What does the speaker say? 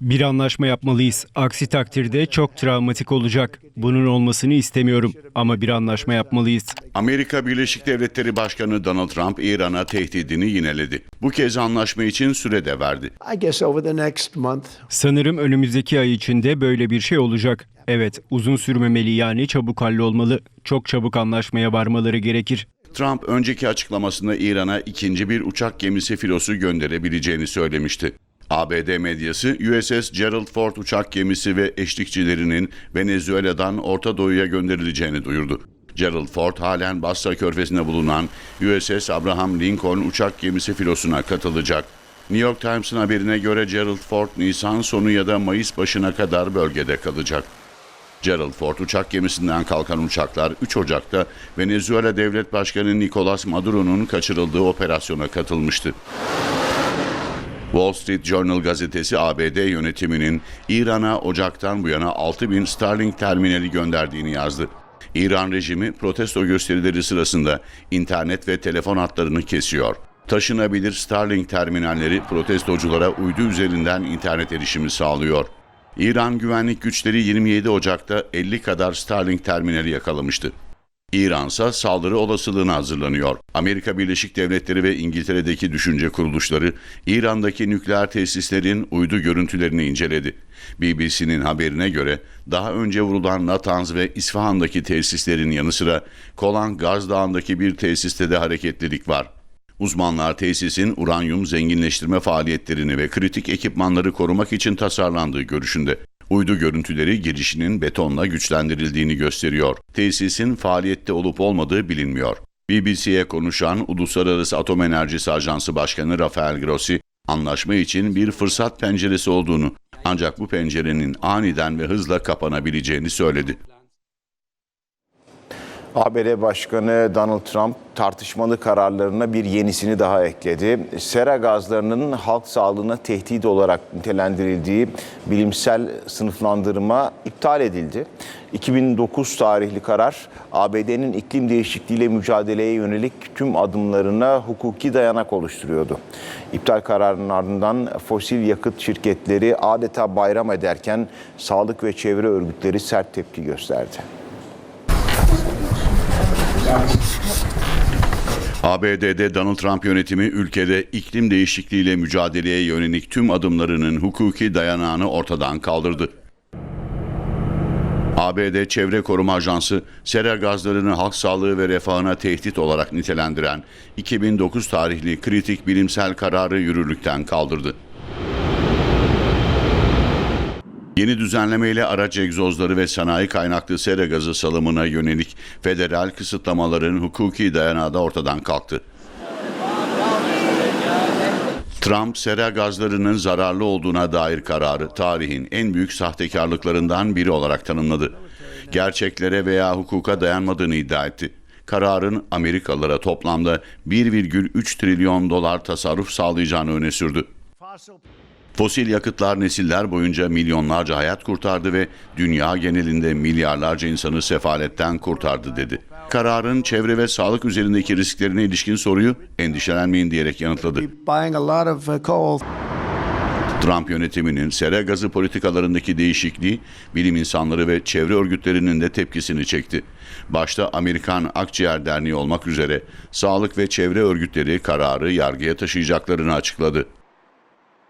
Bir anlaşma yapmalıyız. Aksi takdirde çok travmatik olacak. Bunun olmasını istemiyorum ama bir anlaşma yapmalıyız. Amerika Birleşik Devletleri Başkanı Donald Trump İran'a tehdidini yineledi. Bu kez anlaşma için süre de verdi. I guess over the next month, Sanırım önümüzdeki ay içinde böyle bir şey olacak. Evet, uzun sürmemeli yani çabuk hallolmalı. Çok çabuk anlaşmaya varmaları gerekir. Trump önceki açıklamasında İran'a ikinci bir uçak gemisi filosu gönderebileceğini söylemişti. ABD medyası USS Gerald Ford uçak gemisi ve eşlikçilerinin Venezuela'dan Orta Doğu'ya gönderileceğini duyurdu. Gerald Ford halen Basra Körfezi'nde bulunan USS Abraham Lincoln uçak gemisi filosuna katılacak. New York Times'ın haberine göre Gerald Ford Nisan sonu ya da Mayıs başına kadar bölgede kalacak. Gerald Ford uçak gemisinden kalkan uçaklar 3 Ocak'ta Venezuela Devlet Başkanı Nicolas Maduro'nun kaçırıldığı operasyona katılmıştı. Wall Street Journal gazetesi ABD yönetiminin İran'a Ocak'tan bu yana 6000 Starlink terminali gönderdiğini yazdı. İran rejimi protesto gösterileri sırasında internet ve telefon hatlarını kesiyor. Taşınabilir Starlink terminalleri protestoculara uydu üzerinden internet erişimi sağlıyor. İran güvenlik güçleri 27 Ocak'ta 50 kadar Starlink terminali yakalamıştı. İran ise saldırı olasılığına hazırlanıyor. Amerika Birleşik Devletleri ve İngiltere'deki düşünce kuruluşları İran'daki nükleer tesislerin uydu görüntülerini inceledi. BBC'nin haberine göre daha önce vurulan Natanz ve İsfahan'daki tesislerin yanı sıra Kolan Gaz Dağı'ndaki bir tesiste de hareketlilik var. Uzmanlar tesisin uranyum zenginleştirme faaliyetlerini ve kritik ekipmanları korumak için tasarlandığı görüşünde. Uydu görüntüleri girişinin betonla güçlendirildiğini gösteriyor. Tesisin faaliyette olup olmadığı bilinmiyor. BBC'ye konuşan Uluslararası Atom Enerjisi Ajansı Başkanı Rafael Grossi, anlaşma için bir fırsat penceresi olduğunu ancak bu pencerenin aniden ve hızla kapanabileceğini söyledi. ABD Başkanı Donald Trump tartışmalı kararlarına bir yenisini daha ekledi. Sera gazlarının halk sağlığına tehdit olarak nitelendirildiği bilimsel sınıflandırma iptal edildi. 2009 tarihli karar ABD'nin iklim değişikliğiyle mücadeleye yönelik tüm adımlarına hukuki dayanak oluşturuyordu. İptal kararının ardından fosil yakıt şirketleri adeta bayram ederken sağlık ve çevre örgütleri sert tepki gösterdi. ABD'de Donald Trump yönetimi ülkede iklim değişikliğiyle mücadeleye yönelik tüm adımlarının hukuki dayanağını ortadan kaldırdı. ABD Çevre Koruma Ajansı, sera gazlarını halk sağlığı ve refahına tehdit olarak nitelendiren 2009 tarihli kritik bilimsel kararı yürürlükten kaldırdı. Yeni düzenlemeyle araç egzozları ve sanayi kaynaklı sera gazı salımına yönelik federal kısıtlamaların hukuki dayanağı da ortadan kalktı. Trump sera gazlarının zararlı olduğuna dair kararı tarihin en büyük sahtekarlıklarından biri olarak tanımladı. Gerçeklere veya hukuka dayanmadığını iddia etti. Kararın Amerikalılara toplamda 1,3 trilyon dolar tasarruf sağlayacağını öne sürdü. Fosil yakıtlar nesiller boyunca milyonlarca hayat kurtardı ve dünya genelinde milyarlarca insanı sefaletten kurtardı dedi. Kararın çevre ve sağlık üzerindeki risklerine ilişkin soruyu endişelenmeyin diyerek yanıtladı. uh. Trump yönetiminin sera gazı politikalarındaki değişikliği bilim insanları ve çevre örgütlerinin de tepkisini çekti. Başta Amerikan Akciğer Derneği olmak üzere sağlık ve çevre örgütleri kararı yargıya taşıyacaklarını açıkladı.